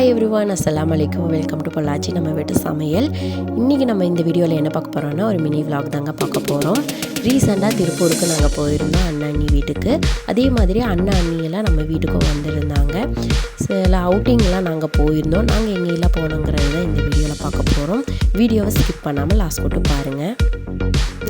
Hi everyone அஸ்லாம் வலைக்கம் welcome to Pollachi நம்ம வீட்டு சமையல். இன்றைக்கி நம்ம இந்த வீடியோவில் என்ன பார்க்க போகிறோன்னா ஒரு மினி vlog தாங்க பார்க்க போகிறோம் ரீசெண்டாக திருப்பூருக்கு நாங்கள் போயிருந்தோம் அண்ணா அண்ணி வீட்டுக்கு. அதே மாதிரி அண்ணா அண்ணியெல்லாம் நம்ம வீட்டுக்கும் வந்திருந்தாங்க. சில அவுட்டிங்லாம் நாங்கள் போயிருந்தோம். நாங்கள் எங்கெல்லாம் போனோங்கிறது தான் இந்த வீடியோவில் பார்க்க போகிறோம் வீடியோவை ஸ்கிப் பண்ணாமல் லாஸ்ட் மட்டும் பாருங்கள்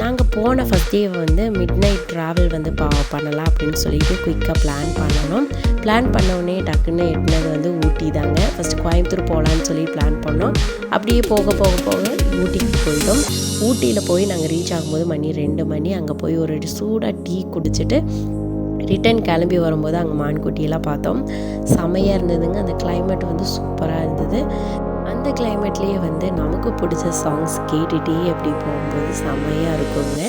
நாங்கள் போன ஃபஸ்ட் டே வந்து மிட் நைட் ட்ராவல் வந்து பா பண்ணலாம் அப்படின்னு சொல்லிட்டு குயிக்காக பிளான் பண்ணணும். பிளான் பண்ணோடனே டக்குன்னு எட்டினது வந்து ஊட்டி தாங்க ஃபஸ்ட் கோயம்புத்தூர் போகலான்னு சொல்லி பிளான் பண்ணோம். அப்படியே போக போக போக ஊட்டிக்கு போயிட்டோம். ஊட்டியில் போய் நாங்கள் ரீச் ஆகும்போது மணி ரெண்டு மணி. அங்கே போய் ஒரு சூடாக டீ குடிச்சிட்டு ரிட்டன் கிளம்பி வரும்போது அங்கே மான்குட்டியெல்லாம் பார்த்தோம். செமையாக இருந்ததுங்க. அந்த கிளைமேட் வந்து சூப்பராக இருந்தது. அந்த கிளைமேட்லேயே வந்து நமக்கு பிடிச்ச சாங்ஸ் கேட்டுகிட்டே அப்படி போகும்போது செம்மையாக இருக்குங்க.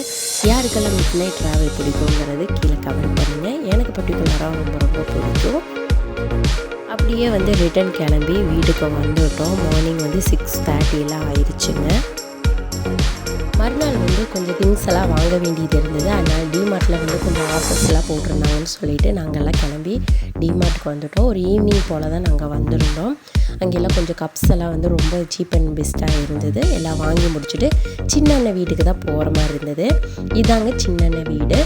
யாருக்கெல்லாம் மிட் நைட் ட்ராவல் பிடிக்குங்கிறது கீழே கமெண்ட் பண்ணுங்கள் எனக்கு பர்டிகுலராக ரொம்ப ரொம்ப பிடிக்கும். அப்படியே வந்து ரிட்டன் கிளம்பி வீட்டுக்கு வந்துவிட்டோம் மார்னிங் வந்து சிக்ஸ் தேர்ட்டிலாம் ஆயிடுச்சுங்க. மறுநாள் வந்து கொஞ்சம் திங்ஸ் எல்லாம் வாங்க வேண்டியது இருந்தது. அதனால் டிமார்ட்டில் வந்து கொஞ்சம் ஆஃபர்ஸ் எல்லாம் போட்டிருந்தாங்கன்னு சொல்லிட்டு நாங்கள்லாம் கிளம்பி டிமார்ட்டுக்கு வந்துட்டோம். ஒரு ஈவினிங் போல் தான் நாங்கள் வந்திருந்தோம். அங்கெல்லாம் கொஞ்சம் கப்ஸ் எல்லாம் வந்து ரொம்ப சீப் அண்ட் பெஸ்ட்டாக இருந்தது. எல்லாம் வாங்கி முடிச்சுட்டு சின்ன அண்ணன் வீட்டுக்கு தான் போகிற மாதிரி இருந்தது. இதாங்க சின்ன அண்ணன் வீடு.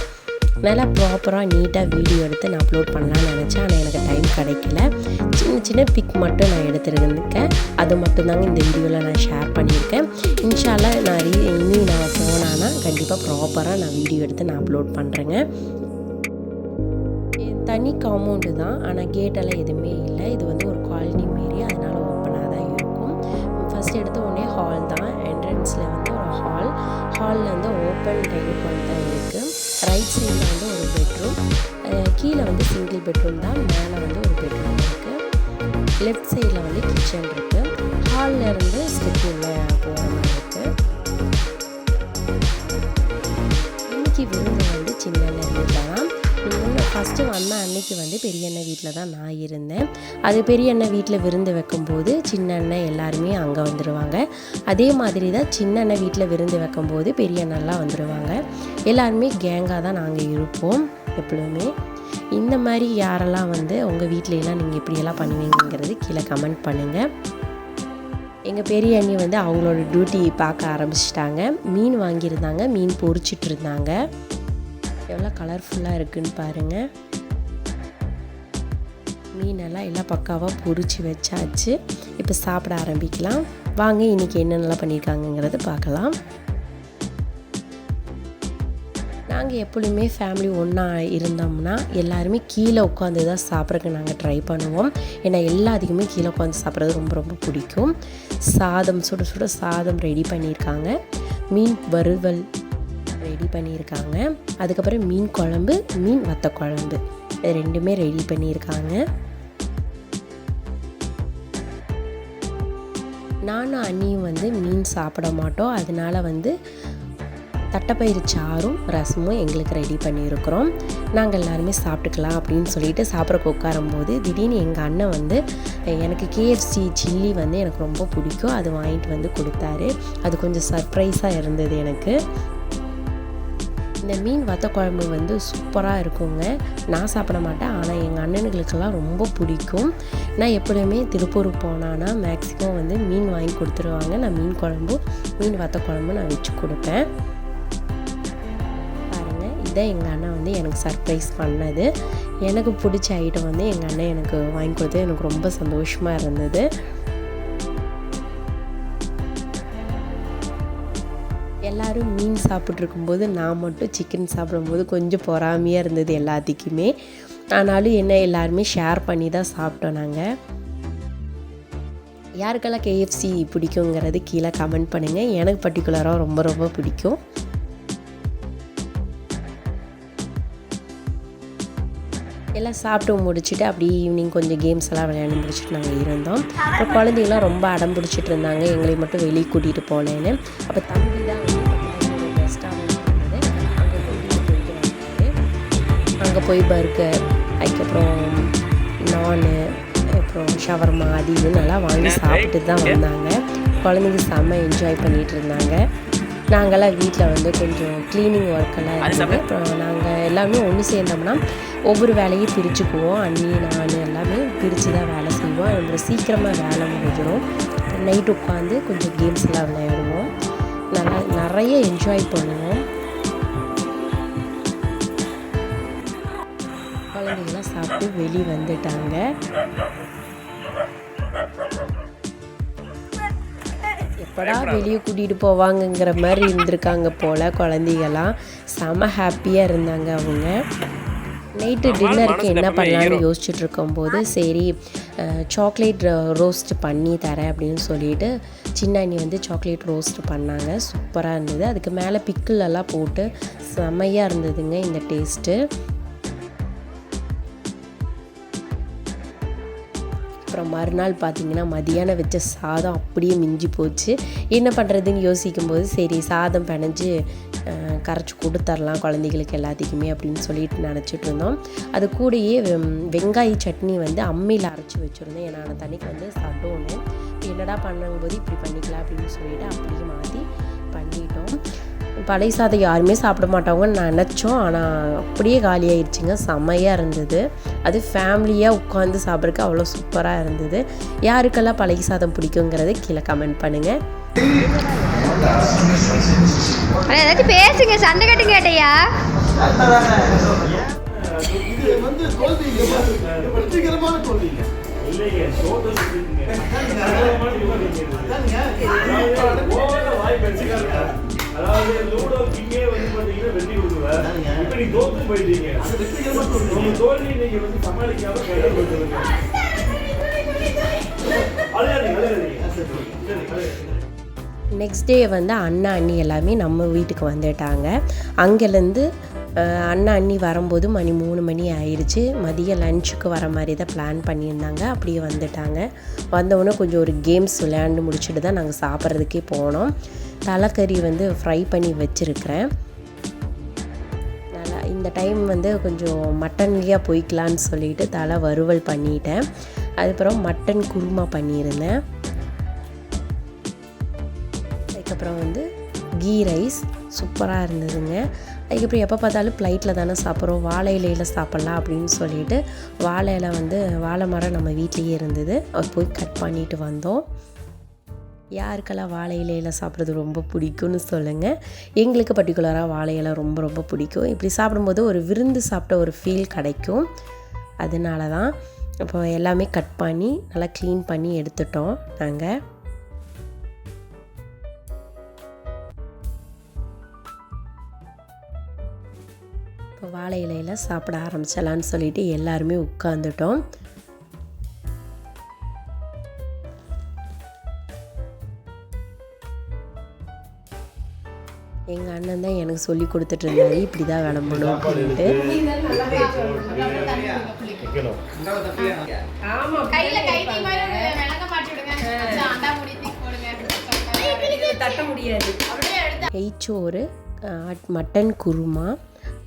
நல்லா ப்ராப்பராக நீட்டாக வீடியோ எடுத்து நான் அப்லோட் பண்ணலான்னு நினச்சேன். ஆனால் எனக்கு டைம் கிடைக்கல. சின்ன சின்ன பிக் மட்டும் நான் எடுத்துருக்கேன் அது மட்டும்தாங்க இந்த வீடியோவில் நான் ஷேர் பண்ணியிருக்கேன். இன்ஷால்லா நான் ரீ இனி நான் போனான்னா கண்டிப்பாக ப்ராப்பராக நான் வீடியோ எடுத்து நான் அப்லோட் பண்ணுறேங்க தனி காம்பவுண்டு தான். ஆனால் கேட்டெல்லாம் எதுவுமே இல்லை. இது வந்து ஒரு காலனி மாரி. அதனால் ஓப்பனாக தான் இருக்கும். ஃபஸ்ட் எடுத்த உடனே ஹால் தான். என்ட்ரன்ஸில் வந்து ஒரு ஹால் ஹாலில் வந்து ஓப்பன் டைப் தான் இருக்குது ரைட் சைடில் வந்து ஒரு பெட்ரூம் கீழே வந்து சிங்கிள் பெட்ரூம் தான். மேலே வந்து ஒரு பெட்ரூம் லெஃப்ட் சைடில் வந்து கிச்சன் இருக்குது ஹாலில் இருந்து ஸ்டெப் உள்ள போகிற மாதிரி இருக்குது இன்றைக்கி விருந்து வந்து சின்ன வீட்டில் தான். ஃபஸ்ட்டு வந்த அன்னைக்கு வந்து பெரிய அண்ணன் வீட்டில் தான் நான் இருந்தேன். அது பெரிய அண்ணன் வீட்டில் விருந்து வைக்கும்போது சின்ன அண்ணன் எல்லாருமே அங்கே வந்துடுவாங்க அதே மாதிரி தான் சின்ன அண்ணன் வீட்டில் விருந்து வைக்கும்போது பெரிய அண்ணன்லாம் வந்துடுவாங்க எல்லாருமே கேங்காக தான் நாங்கள் இருப்போம் எப்பொழுதுமே. இந்த மாதிரி யாரெல்லாம் வந்து உங்கள் வீட்லையெல்லாம் நீங்கள் இப்படியெல்லாம் பண்ணுவீங்கிறது கீழே கமெண்ட் பண்ணுங்கள் எங்கள் பெரிய அண்ணி வந்து அவங்களோட டியூட்டி பார்க்க ஆரம்பிச்சிட்டாங்க. மீன் வாங்கியிருந்தாங்க மீன் பொறிச்சிட்டு இருந்தாங்க. எவ்வளோ கலர்ஃபுல்லாக இருக்குன்னு பாருங்கள் மீனெல்லாம் எல்லாம் பக்காவாக பொறிச்சு வச்சாச்சு. இப்போ சாப்பிட ஆரம்பிக்கலாம். வாங்க இன்றைக்கி என்னென்னலாம் பண்ணியிருக்காங்கங்கிறத பார்க்கலாம். நாங்கள் எப்பொழுதுமே ஃபேமிலி ஒன்றா இருந்தோம்னா எல்லாருமே கீழே உட்காந்து தான் சாப்பிட்றதுக்கு நாங்கள் ட்ரை பண்ணுவோம். ஏன்னா எல்லாத்துக்குமே கீழே உட்காந்து சாப்பிட்றது ரொம்ப ரொம்ப பிடிக்கும். சாதம் சுட சுட சாதம் ரெடி பண்ணியிருக்காங்க. மீன் வறுவல் ரெடி பண்ணியிருக்காங்க. அதுக்கப்புறம் மீன் குழம்பு மீன் வத்த குழம்பு. இது ரெண்டுமே ரெடி பண்ணியிருக்காங்க. நானும் அண்ணியும் வந்து மீன் சாப்பிட மாட்டோம். அதனால வந்து தட்டைப்பயிறு சாறும் ரசமும் எங்களுக்கு ரெடி பண்ணியிருக்கிறோம். நாங்கள் எல்லாருமே சாப்பிட்டுக்கலாம் அப்படின்னு சொல்லிட்டு சாப்பிட்றக்கு உட்காரும்போது திடீர்னு எங்கள் அண்ணன் வந்து எனக்கு கேஎஃப்சி சில்லி வந்து எனக்கு ரொம்ப பிடிக்கும். அது வாங்கிட்டு வந்து கொடுத்தாரு. அது கொஞ்சம் சர்ப்ரைஸாக இருந்தது எனக்கு. இந்த மீன் வத்த குழம்பு வந்து சூப்பராக இருக்குங்க. நான் சாப்பிட மாட்டேன். ஆனால் எங்கள் அண்ணனுங்களுக்கெல்லாம் ரொம்ப பிடிக்கும். நான் எப்படியுமே திருப்பூர் போனான்னா மேக்ஸிமம் வந்து மீன் வாங்கி கொடுத்துருவாங்க. நான் மீன் குழம்பு மீன் வத்த குழம்பு நான் வச்சு கொடுப்பேன். பாருங்கள் எங்கள் அண்ணன் வந்து எனக்கு சர்ப்ரைஸ் பண்ணது. எனக்கு பிடிச்ச ஐட்டம் வந்து எங்கள் அண்ணன் எனக்கு வாங்கி கொடுத்தது. எனக்கு ரொம்ப சந்தோஷமாக இருந்தது. எல்லோரும் மீன் சாப்பிட்ருக்கும்போது நான் மட்டும் சிக்கன் சாப்பிடும்போது கொஞ்சம் பொறாமையாக இருந்தது எல்லாத்துக்குமே. ஆனாலும் என்ன எல்லாருமே ஷேர் பண்ணி தான் சாப்பிட்டோம் நாங்கள் யாருக்கெல்லாம் கேஎஃப்சி பிடிக்குங்கிறது கீழே கமெண்ட் பண்ணுங்கள் எனக்கு பர்டிகுலராக ரொம்ப ரொம்ப பிடிக்கும். எல்லாம் சாப்பிட்டு முடிச்சுட்டு அப்படியே ஈவினிங் கொஞ்சம் கேம்ஸ் எல்லாம் விளையாண்டு முடிச்சுட்டு நாங்கள் இருந்தோம். அப்புறம் குழந்தைங்களாம் ரொம்ப அடம் பிடிச்சிட்டு இருந்தாங்க. எங்களை மட்டும் வெளியே கூட்டிகிட்டு போனேன்னு அப்போ தம்பி தான் ரெஸ்டாரண்ட் அங்கே கூட்டிகிட்டு போயிட்டு அங்கே போய் பர்கர் அதுக்கப்புறம் நானு அப்புறம் ஷவர்மா அது இது நல்லா வாங்கி சாப்பிட்டு தான் வந்தாங்க. குழந்தைங்க செம்ம என்ஜாய் பண்ணிகிட்டு இருந்தாங்க. நாங்கள்லாம் வீட்டில் வந்து கொஞ்சம் க்ளீனிங் ஒர்க்கெல்லாம் இருந்தது. அப்புறம் நாங்கள் எல்லாமே ஒன்று சேர்ந்தோம்னா ஒவ்வொரு வேலையும் பிரிச்சுக்குவோம். அண்ணி நான் எல்லாமே பிரித்து தான் வேலை செய்வோம். அப்புறம் சீக்கிரமாக வேலை முடிஞ்சிடும் நைட் உட்காந்து கொஞ்சம் கேம்ஸ் எல்லாம் விளையாடுவோம். நல்லா நிறைய என்ஜாய் பண்ணுவோம். குழந்தைங்களாம் சாப்பிட்டு வெளியே வந்துட்டாங்க. எப்படா வெளியே கூட்டிகிட்டு போவாங்கங்கிற மாதிரி இருந்திருக்காங்க போல் குழந்தைகளாம் செம ஹாப்பியாக இருந்தாங்க அவங்க. நைட்டு டின்னருக்கு என்ன பண்ணலான்னு யோசிச்சுட்டு இருக்கும்போது சரி சாக்லேட் ரோஸ்ட் பண்ணி தரேன் அப்படின்னு சொல்லிட்டு சின்ன அண்ணி வந்து சாக்லேட் ரோஸ்ட் பண்ணாங்க. சூப்பராக இருந்தது. அதுக்கு மேலே பிக்கிள் எல்லாம் போட்டு செம்மையாக இருந்ததுங்க இந்த டேஸ்ட்டு அப்புறம் மறுநாள் பார்த்திங்கன்னா மதியானம் வச்ச சாதம் அப்படியே மிஞ்சி போச்சு. என்ன பண்ணுறதுன்னு யோசிக்கும்போது சரி சாதம் பிணைஞ்சு கரைச்சி கொடுத்துர்லாம் குழந்தைகளுக்கு எல்லாத்துக்குமே அப்படின்னு சொல்லிட்டு நினச்சிட்டு இருந்தோம். அது கூடயே வெங்காய சட்னி வந்து அம்மியில் அரைச்சி வச்சுருந்தேன். ஏன்னா அந்த தண்ணிக்கு வந்து சட்டோன்னு என்னடா பண்ணும்போது இப்படி பண்ணிக்கலாம் அப்படின்னு சொல்லிட்டு அப்படியே மாற்றி பண்ணிட்டோம். பழைய சாதம் யாருமே சாப்பிட மாட்டாங்கன்னு நினச்சோம். ஆனால் அப்படியே காலி ஆயிடுச்சுங்க. செம்மையாக இருந்தது. அது ஃபேமிலியாக உட்காந்து சாப்பிட்றதுக்கு அவ்வளோ சூப்பராக இருந்தது. யாருக்கெல்லாம் பழைய சாதம் பிடிக்குங்கிறது கீழே கமெண்ட் பண்ணுங்கள் ஏதாச்சும் பேசுங்க. சண்டை கட்டு கேட்டையா? இது வந்து தோல்வி இல்லையா? இது வெற்றிகரமான தோல்வி இல்லை. அதாவது லூடோ கிங்கே வந்து பாத்தீங்கன்னா வெற்றி கொடுக்குறாரு இப்ப நீ தோத்து போயிட்டீங்க. அது வெற்றிகரமான தோல்வி. உங்க தோல்வி நீங்க வந்து சமாளிக்காம கையில கொடுத்துருங்க அழுகாதீங்க அழுகாதீங்க. சரி. அழுகாதீங்க. நெக்ஸ்ட் டே வந்து அண்ணா அண்ணி எல்லாமே நம்ம வீட்டுக்கு வந்துட்டாங்க. அங்கேருந்து அண்ணா அண்ணி வரும்போது மணி மூணு மணி ஆயிடுச்சு மதியம் லஞ்சுக்கு வர மாதிரி தான் பிளான் பண்ணியிருந்தாங்க. அப்படியே வந்துட்டாங்க. வந்தவுடனே கொஞ்சம் ஒரு கேம்ஸ் விளையாண்டு முடிச்சுட்டு தான் நாங்கள் சாப்பிட்றதுக்கே போனோம். தலைக்கறி வந்து ஃப்ரை பண்ணி வச்சுருக்கிறேன். நல்லா இந்த டைம் வந்து கொஞ்சம் மட்டன்லேயே போய்க்கலான்னு சொல்லிட்டு தலை வறுவல் பண்ணிட்டேன். அதுக்கப்புறம் மட்டன் குருமா பண்ணியிருந்தேன். அதுக்கப்புறம் வந்து கீ ரைஸ் சூப்பராக இருந்ததுங்க. அதுக்கப்புறம் எப்போ பார்த்தாலும் ப்ளைட்டில் தானே சாப்பிட்றோம். வாழை இலையில் சாப்பிட்லாம் அப்படின்னு சொல்லிட்டு வாழை இலை வந்து வாழை மரம் நம்ம வீட்லேயே இருந்தது. போய் கட் பண்ணிட்டு வந்தோம். யாருக்கெல்லாம் வாழை இலையில் சாப்பிட்றது ரொம்ப பிடிக்கும்னு சொல்லுங்கள் எங்களுக்கு பர்டிகுலராக வாழை இலை ரொம்ப ரொம்ப பிடிக்கும். இப்படி சாப்பிடும்போது ஒரு விருந்து சாப்பிட்ட ஒரு ஃபீல் கிடைக்கும். அதனால தான் இப்போ எல்லாமே கட் பண்ணி நல்லா க்ளீன் பண்ணி எடுத்துட்டோம் நாங்கள் இப்போ வாழை இலையில் சாப்பிட ஆரம்பிச்சிடலான்னு சொல்லிட்டு எல்லாருமே உட்காந்துட்டோம் எங்கள் அண்ணன் தான் எனக்கு சொல்லி கொடுத்துட்டு இருந்தாரு. இப்படி தான் விளம்பணும் அப்படின்ட்டு அஹ், மட்டன் குருமா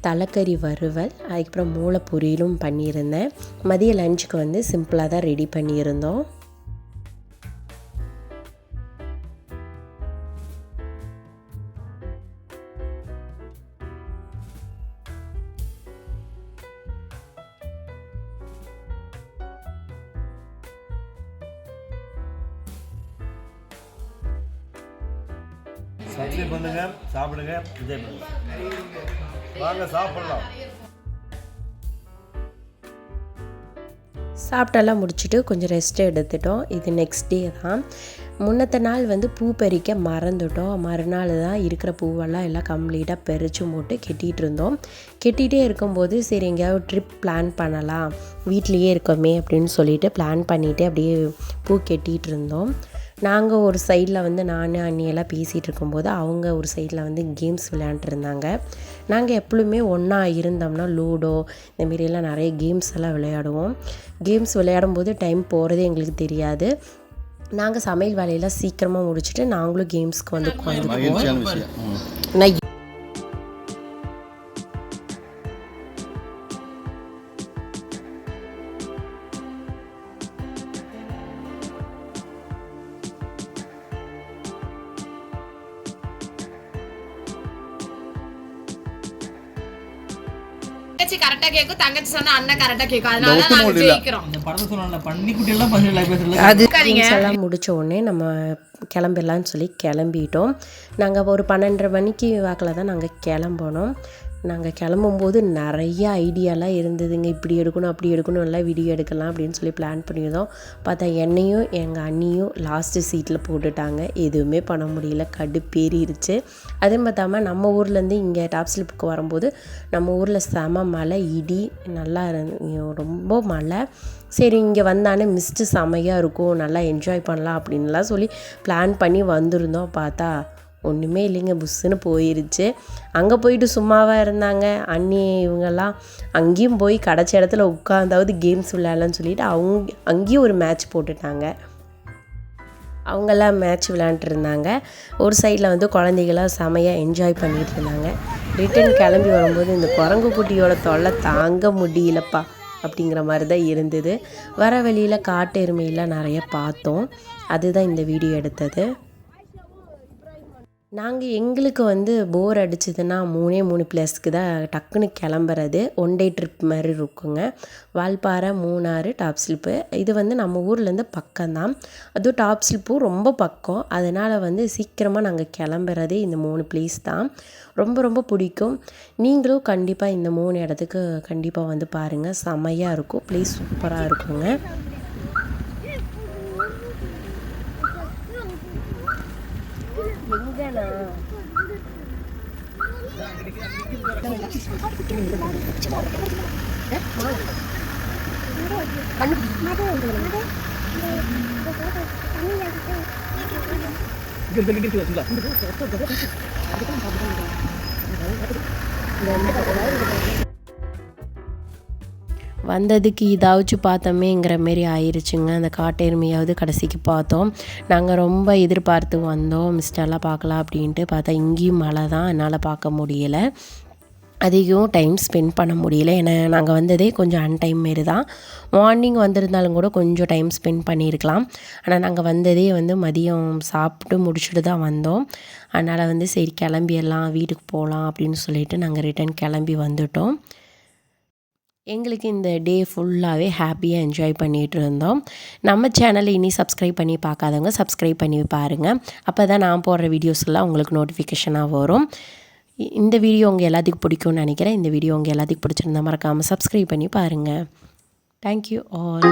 தலைக்கறி வறுவல் அதுக்கப்புறம் மூளை பொரியலும் பண்ணியிருந்தேன். மதிய லஞ்சுக்கு வந்து சிம்பிளாக தான் ரெடி பண்ணியிருந்தோம். சப்ஸ்கிரைப் பண்ணுங்க சாப்பிடுங்க விஜய் பண்ணுங்க. வாங்க சாப்பிடலாம். சாப்பிட்டெல்லாம் முடிச்சுட்டு கொஞ்சம் ரெஸ்ட் எடுத்துட்டோம். இது நெக்ஸ்ட் டே தான். முன்னத்த நாள் வந்து பூ பறிக்க மறந்துட்டோம். மறுநாள் தான் இருக்கிற பூவெல்லாம் எல்லாம் கம்ப்ளீட்டாக பறித்து போட்டு கெட்டிகிட்டு இருந்தோம். கெட்டிகிட்டே இருக்கும்போது சரி எங்கேயாவது ட்ரிப் பிளான் பண்ணலாம். வீட்லேயே இருக்கோமே அப்படின்னு சொல்லிட்டு பிளான் பண்ணிவிட்டு அப்படியே பூ கெட்டிகிட்டு இருந்தோம். நாங்கள் ஒரு சைடில் வந்து நான் அண்ணியெல்லாம் பேசிகிட்டு இருக்கும்போது அவங்க ஒரு சைடில் வந்து கேம்ஸ் விளையாண்டுட்டு இருந்தாங்க. நாங்கள் எப்பொழுதுமே ஒன்றா இருந்தோம்னா லூடோ இந்த மாரியெல்லாம் நிறைய கேம்ஸ் எல்லாம் விளையாடுவோம். கேம்ஸ் விளையாடும் போது டைம் போகிறதே எங்களுக்கு தெரியாது. நாங்கள் சமையல் வேலையெல்லாம் சீக்கிரமாக முடிச்சுட்டு நாங்களும் கேம்ஸ்க்கு வந்து உட்காந்துக்குவோம். நான் சொன்னா அண்ணன் கரெக்டா கேக்கும். அதனால தான் நாங்க ஜெயிக்கிறோம். இந்த படத்தை சொன்னால பன்னிக்குட்டி எல்லாம் பசங்க பேசுறது அது. எல்லாம் முடிச்ச உடனே நம்ம கிளம்பிடலான்னு சொல்லி கிளம்பிட்டோம். நாங்கள் ஒரு பன்னெண்டரை மணிக்கு வாக்கில் தான் நாங்கள் கிளம்புனோம் நாங்கள் கிளம்பும்போது நிறைய ஐடியாலாம் இருந்ததுங்க. இப்படி எடுக்கணும் அப்படி எடுக்கணும் எல்லாம் வீடியோ எடுக்கலாம் அப்படின்னு சொல்லி பிளான் பண்ணியிருந்தோம். பார்த்தா என்னையும் எங்கள் அண்ணியும் லாஸ்ட்டு சீட்டில் போட்டுட்டாங்க. எதுவுமே பண்ண முடியல. கடுப்பேறிடுச்சு அதுவும் பார்த்தாம நம்ம ஊர்லேருந்து இங்கே டாப் ஸ்லிப்புக்கு வரும்போது நம்ம ஊரில் செம மழை இடி நல்லா ரொம்ப மழை. சரி இங்கே வந்தானே மிஸ்ட்டு செமையாக இருக்கும். நல்லா என்ஜாய் பண்ணலாம் அப்படின்லாம் சொல்லி பிளான் பண்ணி வந்திருந்தோம். பார்த்தா ஒன்றுமே இல்லைங்க புஸ்ஸுன்னு போயிருச்சு. அங்கே போயிட்டு சும்மாவாக இருந்தாங்க. அண்ணி இவங்கெல்லாம் அங்கேயும் போய் கிடச்ச இடத்துல உட்காந்தாவது கேம்ஸ் விளையாடலான்னு சொல்லிட்டு அவங்க அங்கேயும் ஒரு மேட்ச் போட்டுட்டாங்க. அவங்கெல்லாம் மேட்ச் விளையாண்டுருந்தாங்க. இருந்தாங்க ஒரு சைடில் வந்து குழந்தைகளாம் செமையாக என்ஜாய் பண்ணிட்டு இருந்தாங்க. ரிட்டன் கிளம்பி வரும்போது இந்த குரங்கு குட்டியோட தொல்லை தாங்க முடியலப்பா அப்படிங்கிற மாதிரி தான் இருந்தது. வர வழியில் காட்டு எருமையெல்லாம் நிறைய பார்த்தோம். அதுதான் இந்த வீடியோ எடுத்தது. நாங்கள் எங்களுக்கு வந்து போர் அடிச்சதுன்னா மூணே மூணு பிளேஸ்க்கு தான் டக்குன்னு கிளம்புறது. ஒன் டே ட்ரிப் மாதிரி இருக்குங்க. வால்பாறை மூணாறு டாப் ஸ்லிப்பு இது வந்து நம்ம ஊர்லேருந்து பக்கம்தான் அதுவும் டாப் ஸ்லிப்பும் ரொம்ப பக்கம். அதனால் வந்து சீக்கிரமாக நாங்கள் கிளம்புறதே இந்த மூணு பிளேஸ் தான். ரொம்ப ரொம்ப பிடிக்கும். நீங்களும் கண்டிப்பாக இந்த மூணு இடத்துக்கு கண்டிப்பாக வந்து பாருங்கள் செமையாக இருக்கும். ப்ளேஸ் சூப்பராக இருக்குங்க. வந்ததுக்கு இதாச்சும் பார்த்தோமேங்கிற மாரி ஆயிடுச்சுங்க அந்த காட்டெருமையாவது கடைசிக்கு பார்த்தோம். நாங்கள் ரொம்ப எதிர்பார்த்து வந்தோம். மிஸ்டெல்லாம் பார்க்கலாம் அப்படின்ட்டு பார்த்தா இங்கேயும் மழை தான் என்னால் பார்க்க முடியலை. அதிகம் டைம் ஸ்பெண்ட் பண்ண முடியல. ஏன்னா நாங்கள் வந்ததே கொஞ்சம் அன்டைம் மாரி தான். மார்னிங் வந்திருந்தாலும் கூட கொஞ்சம் டைம் ஸ்பெண்ட் பண்ணியிருக்கலாம். ஆனால் நாங்கள் வந்ததே வந்து மதியம் சாப்பிட்டு முடிச்சுட்டு தான் வந்தோம். அதனால் வந்து சரி கிளம்பிடலாம் வீட்டுக்கு போகலாம் அப்படின்னு சொல்லிட்டு நாங்கள் ரிட்டர்ன் கிளம்பி வந்துட்டோம். எங்களுக்கு இந்த டே ஃபுல்லாகவே ஹாப்பியாக என்ஜாய் பண்ணிகிட்டு இருந்தோம். நம்ம சேனலை இனி சப்ஸ்கிரைப் பண்ணி பார்க்காதவங்க சப்ஸ்கிரைப் பண்ணி பாருங்கள் அப்போ தான் நான் போடுற வீடியோஸ் எல்லாம் உங்களுக்கு நோட்டிஃபிகேஷனாக வரும். இந்த வீடியோ உங்கள் எல்லாத்துக்கும் பிடிக்கும்னு நினைக்கிறேன். இந்த வீடியோ உங்கள் எல்லாத்துக்கும் பிடிச்சிருந்தா மறக்காமல் சப்ஸ்கிரைப் பண்ணி பாருங்கள் தேங்க்யூ ஆல்